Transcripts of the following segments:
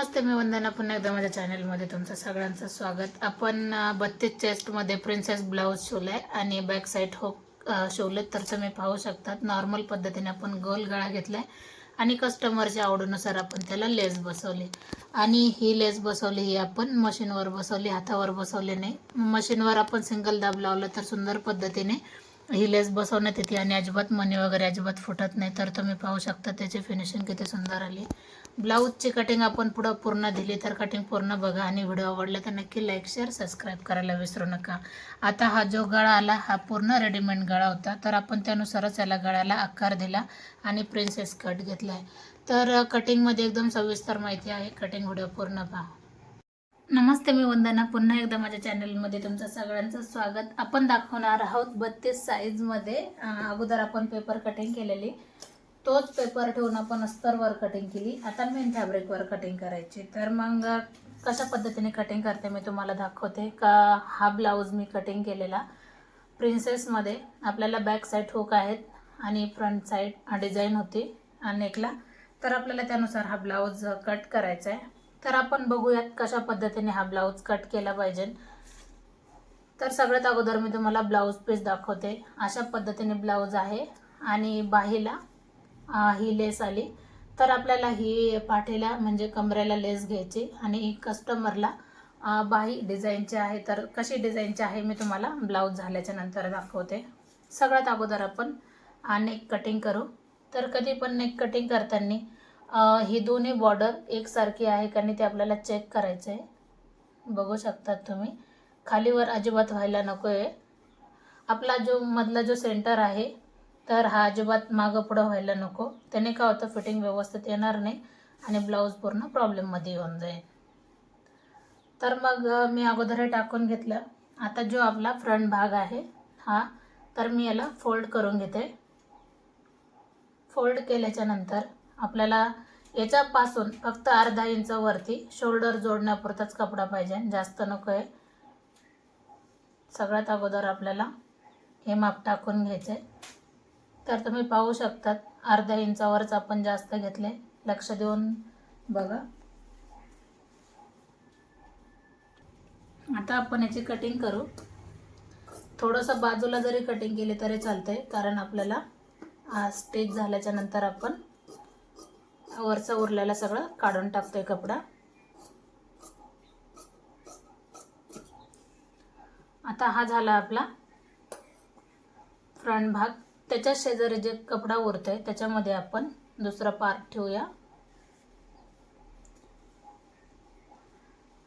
नमस्ते मी वंदना. पुन्हा एकदा माझ्या चॅनलमध्ये तुमचं सगळ्यांचं स्वागत. आपण बत्तीस चेस्टमध्ये प्रिन्सेस ब्लाऊज शिवलं आहे आणि बॅक साईड हो शिवलेत. तर तुम्ही पाहू शकतात नॉर्मल पद्धतीने आपण गोल गळा घेतला आहे आणि कस्टमरच्या आवडीनुसार आपण त्याला लेस बसवली. आणि ही लेस बसवली ही आपण मशीनवर बसवली हातावर बसवली नाही. मशीनवर आपण सिंगल दाब लावलं तर सुंदर पद्धतीने ही लेस बसवण्यात येते आणि अजिबात मणी वगैरे अजिबात फुटत नाही. तर तुम्ही पाहू शकता त्याची फिनिशिंग किती सुंदर आली. ब्लाऊजची कटिंग आपण पुढं पूर्ण दिली तर कटिंग पूर्ण बघा आणि व्हिडिओ आवडला तर नक्की लाईक शेअर सबस्क्राईब करायला विसरू नका. आता हा जो गळा आला हा पूर्ण रेडीमेड गळा होता. तर आपण त्यानुसारच याला गळ्याला आकार दिला आणि प्रिन्सेस कट घेतला आहे तर कटिंगमध्ये एकदम सविस्तर माहिती आहे. कटिंग व्हिडिओ पूर्ण पहा. नमस्ते मी वंदना. पुन्हा एकदा माझ्या चॅनलमध्ये तुमचं सगळ्यांचं स्वागत. आपण दाखवणार आहोत बत्तीस साईजमध्ये अगोदर आपण पेपर कटिंग केलेली. तोच पेपर ठेवून आपण अस्तरवर कटिंग केली. आता मेन फॅब्रिकवर कटिंग करायची. तर मग कशा पद्धतीने कटिंग करते मी तुम्हाला दाखवते. का हा ब्लाऊज मी कटिंग केलेला. प्रिन्सेसमध्ये आपल्याला बॅक साईड हुक आहेत आणि फ्रंट साईड डिझाईन होती नेकला तर आपल्याला त्यानुसार हा ब्लाऊज कट करायचा आहे. तर आपण बघूयात कशा पद्धतीने हा ब्लाऊज कट केला पाहिजे. तर सगळ्यात अगोदर मी तुम्हाला ब्लाऊज पीस दाखवते. अशा पद्धतीने ब्लाऊज आहे आणि बाहीला ही लेस आली. तर आपल्याला ही पाठीला म्हणजे कमरेला लेस घ्यायची आणि कस्टमरला बाही डिझाईनची आहे. तर कशी डिझाईनची आहे मी तुम्हाला ब्लाऊज झाल्याच्यानंतर दाखवते. सगळ्यात अगोदर आपण नेक कटिंग करू. तर कधी पण नेक कटिंग करताना ही दोन्ही बॉर्डर एकसारखी आहे का नाही ते आपल्याला चेक करायचं आहे बघू शकतात तुम्ही. खालीवर अजिबात व्हायला नको आहे आपला जो मधला जो सेंटर आहे तर हा अजिबात मागं पुढं व्हायला नको. त्याने काय होतं फिटिंग व्यवस्थित येणार नाही आणि ब्लाऊज पूर्ण प्रॉब्लेममध्ये येऊन जाईल. तर मग मी अगोदर हे टाकून घेतलं. आता जो आपला फ्रंट भाग आहे हा तर मी याला फोल्ड करून घेते. फोल्ड केल्याच्यानंतर आपल्याला याच्यापासून फक्त अर्धा इंच वरती शोल्डर जोडण्यापुरताच कपडा पाहिजे. जास्त नको आहे सगळ्यात अगोदर आपल्याला हे माप टाकून घ्यायचे. तर तुम्ही पाहू शकतात अर्ध्या इंचावरच आपण जास्त घेतले. लक्ष देऊन बघा. आता आपण याची कटिंग करू. थोडंसं बाजूला जरी कटिंग केली तरी चालते कारण आपल्याला स्टेच झाल्याच्यानंतर आपण वरचा उरलेला सगळं काढून टाकतोय कपडा. आता हा झाला आपला फ्रंट भाग. त्याच्या शेजारी जे कपडा उरतोय त्याच्यामध्ये आपण दुसरा पार्ट ठेवूया.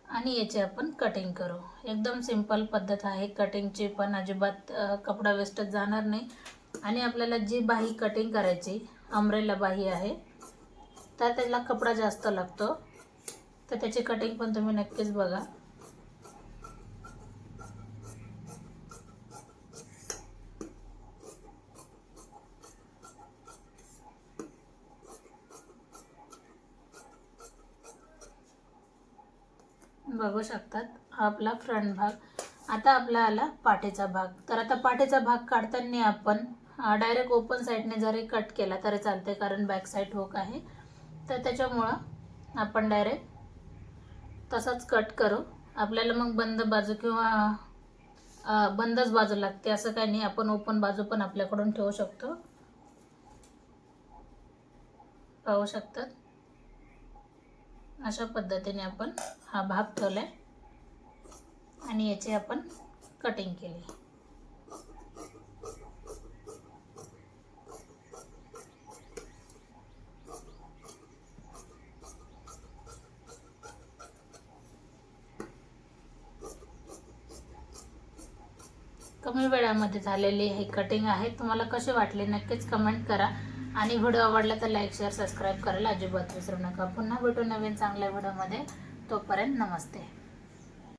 आणि याची आपण कटिंग करू. एकदम सिंपल पद्धत आहे. कटिंगची पण अजिबात कपडा वेस्टच जाणार नाही. आणि आपल्याला जी बाही कटिंग करायची अमरेला बाही आहे तर त्याला कपडा जास्त लागतो. तर त्याची कटिंग पण तुम्ही नक्कीच बघा. बघू शकतात हा आपला फ्रंट भाग. आता आपला आला पाठीचा भाग. तर आता पाठीचा भाग काढताना आपण डायरेक्ट ओपन साईडने जरी कट केला तरी चालते कारण बॅक साईड ठोक आहे. तर त्याच्यामुळं आपण डायरेक्ट तसाच कट करू. आपल्याला मग बंद बाजू किंवा बंदच बाजू लागते असं काही नाही. आपण ओपन बाजू पण आपल्याकडून ठेवू शकतो. पाहू शकतात? अशा पद्धतीने आपण हा भाग ठेवला आणि याची आपण कटिंग केली. कमी वेळामध्ये झालेली हे कटिंग आहे. तुम्हाला कसे वाटले नक्कीच कमेंट करा. आणि व्हिडिओ आवडला तर लाईक शेअर सबस्क्राईब करायला अजिबात विसरू नका. पुन्हा भेटू नवीन चांगल्या व्हिडिओमध्ये तोपर्यंत नमस्ते.